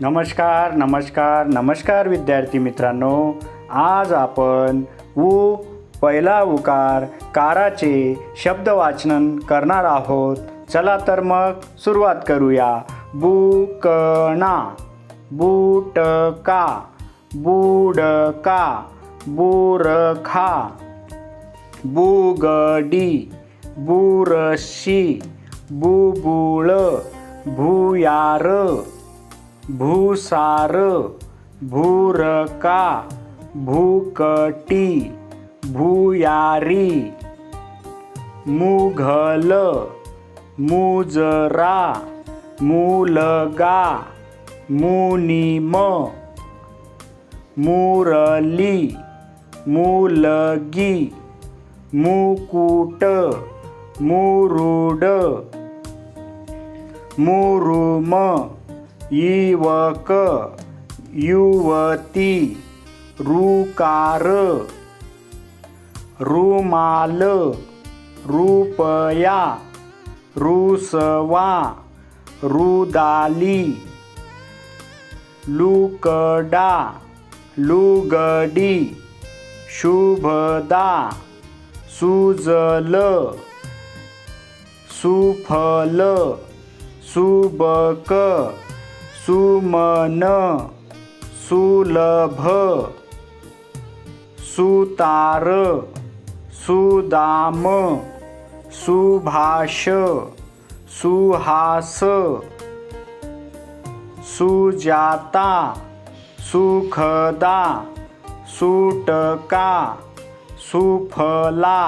नमस्कार नमस्कार नमस्कार विद्यार्थी मित्रांनो. आज आपण उ पहिला उकार काराचे शब्द वाचन करणार आहोत. चला तर मग सुरुवात करूया. बुकणा बुटका बुडका बुरखा बुगडी बुरशी बुबुळ भुयार भूसार भूरका भूकटी भुयारी मुघल मुजरा मुलगा मुनिम मुरली मुलगी मुकुट मुरुड मुरुम युवक युवती रुकार रुमाल रुपया रुसवा रुदाली लुकडा लुगडी शुभदा सुजल सुफल सुबक सुमन सुलभ सुतार सुदाम सुभाष सुहास सुजाता सुखदा सुटका सुफला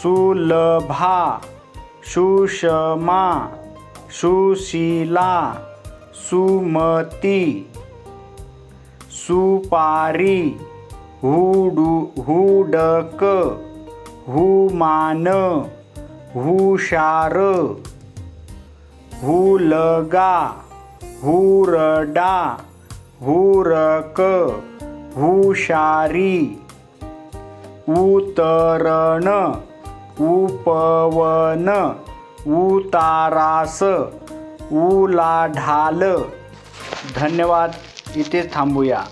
सुलभा सुषमा सुशीला सुमती सुपारी हुडू हुडक हुमान हुशार हुलगा हुरडा हुरक हुशारी उतरण उपवन उतारास उलाढाल धन्यवाद. इथे थांबूया.